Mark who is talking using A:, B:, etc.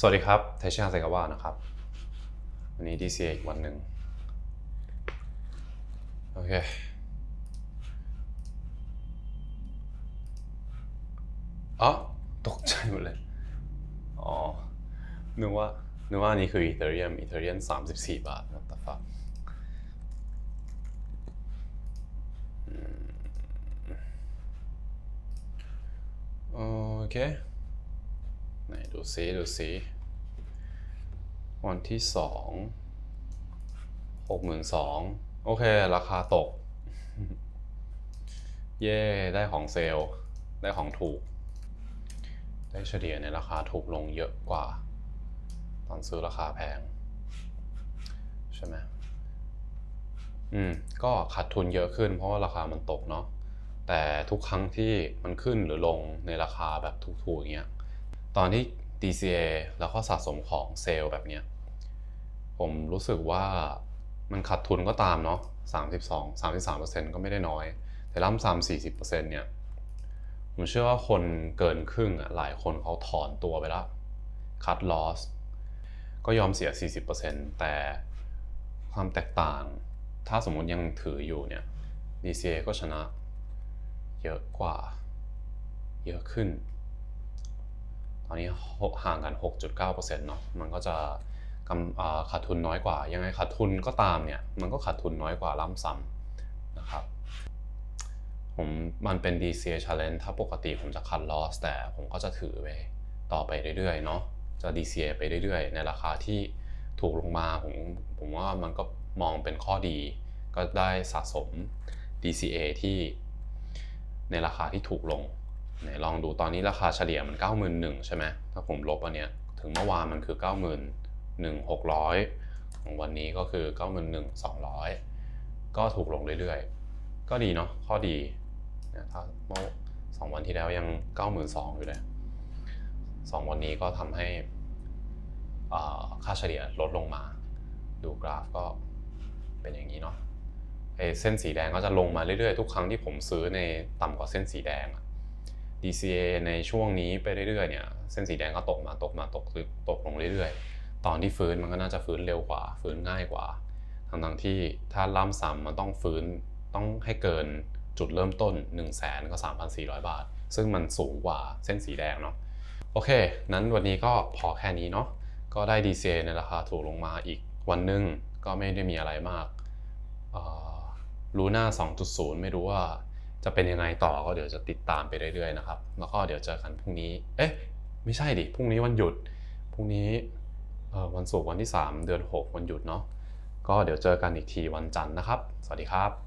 A: สวัสดีครับเทชิอาเซกาวะนะครับ วันนี้ DCA อีกวันหนึ่งโอเค อ๋อ ตกใจหมดเลย อ๋อ นึกว่า นึกว่านนี้คือ Ethereum Ethereum 34บาท what the fuck อืมโอเค ดูซิดูซิวันที่สองหกหมื่นสองโอเค ราคาตก เย่ได้ของเซลล์ได้ของถูก ได้เฉลี่ยในราคาถูกลงเยอะกว่า ตอนซื้อราคาแพง ใช่ไหมอืม ก็ขาดทุนเยอะขึ้นเพราะว่าราคามันตกเนาะแต่ทุกครั้งที่มันขึ้นหรือลงในราคาแบบถูกๆอย่างเงี้ย ตอนที่ DCA แล้วก็สะสมของเซลล์แบบเนี้ยผมรู้สึกว่ามันขาดทุนก็ตามเนาะ32 33%ก็ไม่ได้น้อย แต่ล่ำซ้ำ40%เนี่ย ผมเชื่อว่าคนเกินครึ่งอะหลายคนเขาถอนตัวไปแล้วคัดลอสก็ยอมเสีย 40%แต่ความแตกต่าง ถ้าสมมุติยังถืออยู่เนี่ย DCA ก็ชนะเยอะกว่า เยอะขึ้น ตอนนี้ห่างกัน 6.9%เนาะมันก็จะกำขาดทุนน้อยกว่า ยังไงขาดทุนก็ตามเนี่ย มันก็ขาดทุนน้อยกว่าล่ำซ้ำนะครับ ผมมันเป็น DCA challenge ถ้าปกติผมจะคัด loss แต่ผมก็จะถือไปต่อไปเรื่อยๆเนาะ จะ DCA ไปเรื่อยๆ ในราคาที่ถูกลงมา ผมผมว่ามันก็มองเป็นข้อดี ก็ได้สะสม DCA ที่ในราคาที่ถูกลง ไหนลองดูตอนนี้ราคาเฉลี่ยมัน 91,000ใช่ไหมถ้าผมลบอันเนี้ยถึงเมื่อวานมันคือ 91,600 ของวันนี้ก็คือ 91,200 ก็ถูกลงเรื่อยๆ ก็ดีเนาะข้อดีถ้าเมื่อสองวันที่แล้วยัง 92,000 อยู่เลยสองวันนี้ก็ทำให้ค่าเฉลี่ยลดลงมา ดูกราฟก็เป็นอย่างนี้เนาะไอเส้นสีแดงก็จะลงมาเรื่อยๆ ทุกครั้งที่ผมซื้อในต่ำกว่าเส้นสีแดงอะ DCA ในช่วงนี้ไปเรื่อยๆเนี่ยเส้นสีแดงก็ตกมาตกมาตกตกลงเรื่อยๆ ตอนที่ฟื้นมันก็น่าจะฟื้นเร็วกว่า ฟื้นง่ายกว่าทั้งทั้งที่ถ้าล่ำซ้ำมันต้องฟื้นต้องให้เกินจุดเริ่มต้น 1 0 0 0 0แสนก็3,400 บาท ซึ่งมันสูงกว่าเส้นสีแดงเนาะโอเค นั้นวันนี้ก็พอแค่นี้เนาะก็ได้ DCA ในราคาถูกลงมาอีกวันหนึ่งก็ไม่ได้มีอะไรมากลูน่า2.0 ไม่รู้ว่า จะเป็นยังไงต่อก็เดี๋ยวจะติดตามไปเรื่อยๆนะครับ แล้วก็เดี๋ยวเจอกันพรุ่งนี้ เอ๊ะ ไม่ใช่ดิ พรุ่งนี้วันหยุด พรุ่งนี้วันศุกร์วันที่ 3 เดือน 6 วันหยุดเนาะ ก็เดี๋ยวเจอกันอีกทีวันจันทร์นะครับ สวัสดีครับ